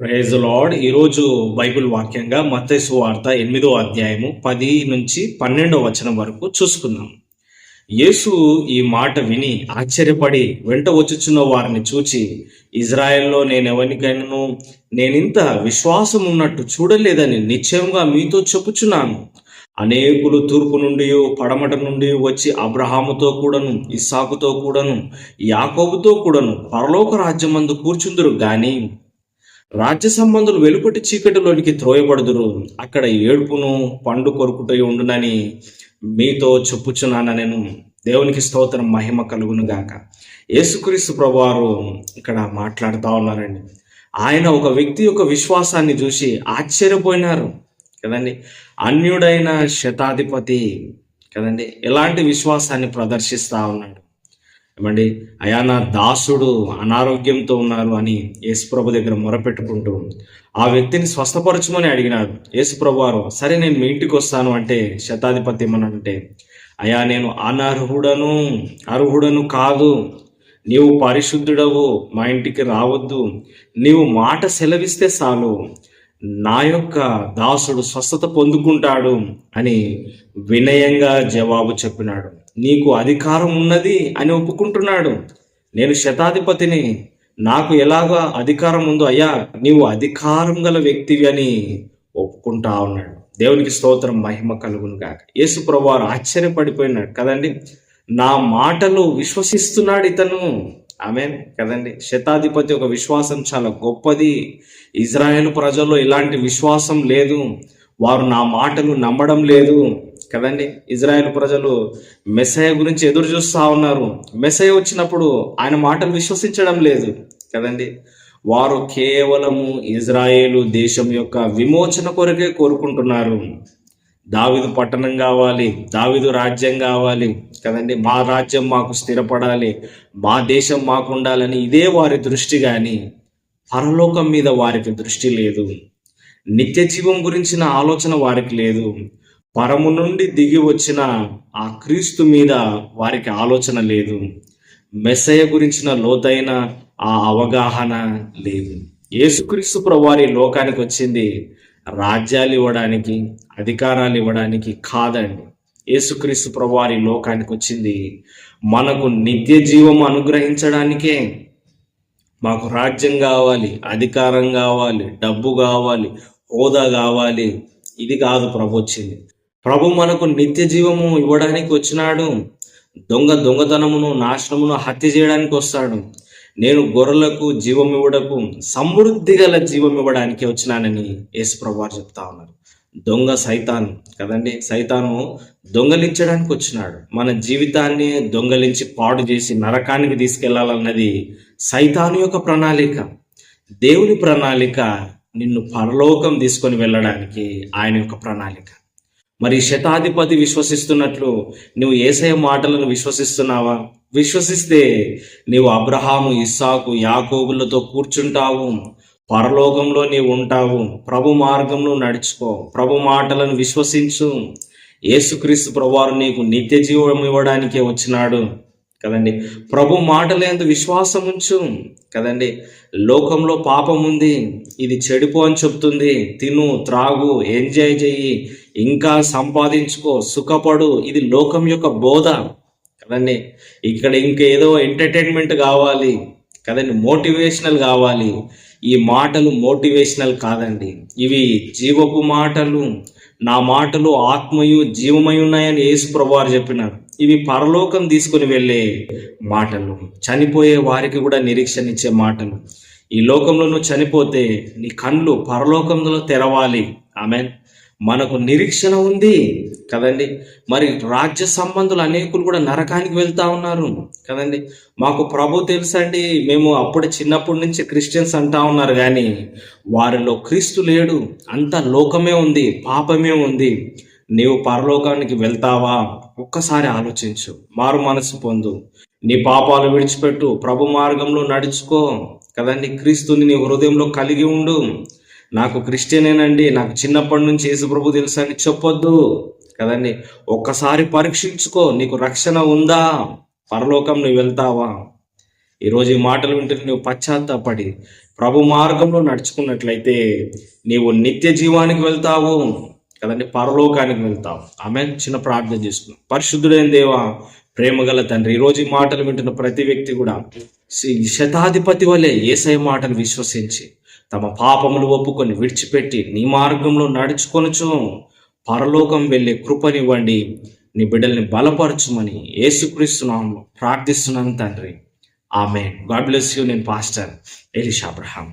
Praise lord ఈరోజు Bible వాక్యంగా మత్తయి వార్త ఎనిమిదో అధ్యాయము పది నుంచి పన్నెండో వచనం వరకు చూసుకుందాం. యేసు ఈ మాట విని ఆశ్చర్యపడి వెంట వచ్చుచున్న వారిని చూచి ఇజ్రాయెల్లో నేనెవరికైనాను నేనింత విశ్వాసం ఉన్నట్టు చూడలేదని నిశ్చయంగా మీతో చెప్పుచున్నాను. అనేకులు తూర్పు నుండి పడమట నుండి వచ్చి అబ్రహాముతో కూడాను ఇస్సాకుతో కూడాను యాకోబుతో కూడాను పరలోక రాజ్యమందు కూర్చుందురు గాని రాజ్య సంబంధులు వెలుపటి చీకటిలోనికి త్రోయబడుదురు. అక్కడ ఏడుపును పండు కొరుకుటై ఉండునని మీతో చెప్పుచున్నాను నేను. దేవునికి స్తోత్రం మహిమ కలుగును గాక. యేసుక్రీస్తు ప్రభువారు ఇక్కడ మాట్లాడుతూ ఉన్నారండి. ఆయన ఒక వ్యక్తి యొక్క విశ్వాసాన్ని చూసి ఆశ్చర్యపోయినారు. కదండి? అన్యుడైన శతాధిపతి కదండి? ఎలాంటి విశ్వాసాన్ని ప్రదర్శిస్తూ ఉన్నాడు? ఏమండి? అయా నా దాసుడు అనారోగ్యంతో ఉన్నారు అని యేసుప్రభు దగ్గర మొరపెట్టుకుంటూ ఆ వ్యక్తిని స్వస్థపరచమని అడిగినారు. యేసుప్రభు వారు సరే నేను మీ ఇంటికి వస్తాను అంటే శతాధిపతి ఏమనంటే అయా నేను అనర్హుడను అర్హుడను కాదు. నీవు పరిశుద్ధుడవు మా ఇంటికి రావద్దు. నీవు మాట సెలవిస్తే చాలు. నా యొక్క దాసుడు స్వస్థత పొందుకుంటాడు అని వినయంగా జవాబు చెప్పినాడు. నీకు అధికారం ఉన్నది అని ఒప్పుకుంటున్నాడు. నేను శతాధిపతిని. నాకు ఎలాగా అధికారం ఉందో అయ్యా నీవు అధికారం గల వ్యక్తివి అని ఒప్పుకుంటా ఉన్నాడు. దేవునికి స్తోత్రం మహిమ కలుగును గాక. యేసు ప్రభువారు ఆశ్చర్యపడిపోయినాడు కదండి నా మాటలు విశ్వసిస్తున్నాడు ఇతను. ఆమె కదండి? శతాధిపతి ఒక విశ్వాసం చాలా గొప్పది. ఇజ్రాయెల్ ప్రజల్లో ఇలాంటి విశ్వాసం లేదు. వారు నా మాటలు నమ్మడం లేదు. కదండి? ఇజ్రాయెల్ ప్రజలు మెసయ గురించి ఎదురు చూస్తూ ఉన్నారు. మెసయ వచ్చినప్పుడు ఆయన మాటలు విశ్వసించడం లేదు. కదండి? వారు కేవలము ఇజ్రాయేలు దేశం యొక్క విమోచన కొరకే కోరుకుంటున్నారు. దావిదు పట్టణం కావాలి దావిదు రాజ్యం కావాలి. కదండి? మా రాజ్యం మాకు స్థిరపడాలి మా దేశం మాకు ఉండాలని ఇదే వారి దృష్టి కానీ పరలోకం మీద వారికి దృష్టి లేదు. నిత్య జీవం గురించిన ఆలోచన వారికి లేదు. పరము నుండి దిగి వచ్చిన ఆ క్రీస్తు మీద వారికి ఆలోచన లేదు. మెస్సయ గురించిన లోతైన ఆ అవగాహన లేదు. యేసుక్రీస్తు ప్రభువారి లోకానికి వచ్చింది. రాజ్యాలు ఇవ్వడానికి అధికారాలు ఇవ్వడానికి కాదండి. యేసుక్రీస్తు ప్రభువారి లోకానికి వచ్చింది. మనకు నిత్య జీవం అనుగ్రహించడానికే మాకు రాజ్యం కావాలి అధికారం కావాలి డబ్బు కావాలి హోదా కావాలి. ఇది కాదు ప్రభు వచ్చింది. ప్రభు మనకు నిత్య జీవము ఇవ్వడానికి వచ్చినాడు. దొంగ దొంగతనమును నాశనమును హత్య చేయడానికి వస్తాడు. నేను గొర్రెలకు జీవం ఇవ్వడకు సమృద్ధి గల జీవం ఇవ్వడానికి వచ్చినానని యేసు ప్రభు చెప్తా ఉన్నారు. దొంగ సైతాను కదండి సైతాను దొంగలించడానికి వచ్చినాడు. మన జీవితాన్ని దొంగలించి పాడు చేసి నరకానికి తీసుకెళ్ళాలన్నది సైతాను యొక్క ప్రణాళిక. దేవుని ప్రణాళిక నిన్ను పరలోకం తీసుకొని వెళ్ళడానికి ఆయన యొక్క ప్రణాళిక. మరి శతాధిపతి విశ్వసిస్తున్నట్లు నువ్వు ఏసయ మాటలను విశ్వసిస్తున్నావా? విశ్వసిస్తే నీవు అబ్రహాము ఇస్సాకు యాకోబులతో కూర్చుంటావు. పరలోకంలో నీవు ఉంటావు. ప్రభు మార్గంలో నడుచుకో. ప్రభు మాటలను విశ్వసించు. యేసుక్రీస్తు ప్రభువారు నీకు నిత్య జీవం ఇవ్వడానికే వచ్చినాడు. కదండి? ప్రభు మాటలేందు విశ్వాసం ఉంచు. కదండి? లోకంలో పాపం ఉంది. ఇది చెడిపో అని చెప్తుంది. తిను త్రాగు ఎంజాయ్ చెయ్యి. ఇంకా సంపాదించుకో. సుఖపడు. ఇది లోకం యొక్క బోధ. కదండి? ఇక్కడ ఇంకేదో ఎంటర్టైన్మెంట్ కావాలి కదండి? మోటివేషనల్ కావాలి. ఈ మాటలు మోటివేషనల్ కాదండి. ఇవి జీవపు మాటలు. నా మాటలు ఆత్మయు జీవమై ఉన్నాయని యేసు ప్రభువారు చెప్పినారు. ఇవి పరలోకం తీసుకుని వెళ్ళే మాటలు. చనిపోయే వారికి కూడా నిరీక్షనిచ్చే మాటలు. ఈ లోకంలో నువ్వు చనిపోతే నీ కళ్ళు పరలోకంలో తెరవాలి. ఆమె మనకు నిరీక్షణ ఉంది కదండి. మరి రాజ్య సంబంధులు అనేకులు కూడా నరకానికి వెళ్తా ఉన్నారు కదండి. మాకు ప్రభు తెలుసండి మేము అప్పుడు చిన్నప్పటి నుంచి క్రిస్టియన్స్ అంటా ఉన్నారు కానీ వారిలో క్రీస్తు లేడు అంత లోకమే ఉంది పాపమే ఉంది. నీవు పరలోకానికి వెళ్తావా? ఒక్కసారి ఆలోచించు మారు మనసు పొందు. నీ పాపాలు విడిచిపెట్టు ప్రభు మార్గంలో నడుచుకో కదండి. క్రీస్తుని నీ హృదయంలో కలిగి ఉండు. నాకు క్రిస్టియనేనండి. నాకు చిన్నప్పటి నుంచి యేసు ప్రభు తెలుసా అని చెప్పొద్దు. కదండి? ఒక్కసారి పరీక్షించుకో. నీకు రక్షణ ఉందా? పరలోకం నువ్వు వెళ్తావా? ఈరోజు ఈ మాటలు వింటే నువ్వు పశ్చాత్తాపడి ప్రభు మార్గంలో నడుచుకున్నట్లయితే నీవు నిత్య జీవానికి వెళ్తావు. కదండి? పరలోకానికి వెళ్తావు. ఆమె చిన్న ప్రార్థన చేసుకున్నాం పరిశుద్ధుడైన దేవా ప్రేమగల తండ్రి ఈ రోజు ఈ మాటలు వింటున్న ప్రతి వ్యక్తి కూడా శ్రీ శతాధిపతి వలె ఏసై మాటలు విశ్వసించి తమ పాపములు ఒప్పుకొని విడిచిపెట్టి నీ మార్గంలో నడుచుకొనుచు పరలోకం వెళ్ళే కృపనివ్వండి. నీ బిడ్డల్ని బలపరచుమని ఏసుక్రీస్తున్నాము ప్రార్థిస్తున్నాను తండ్రి. ఆమె గాడ్ బ్లెస్ యూ. నేను పాస్టర్ ఎలిష్ అబ్రహాం.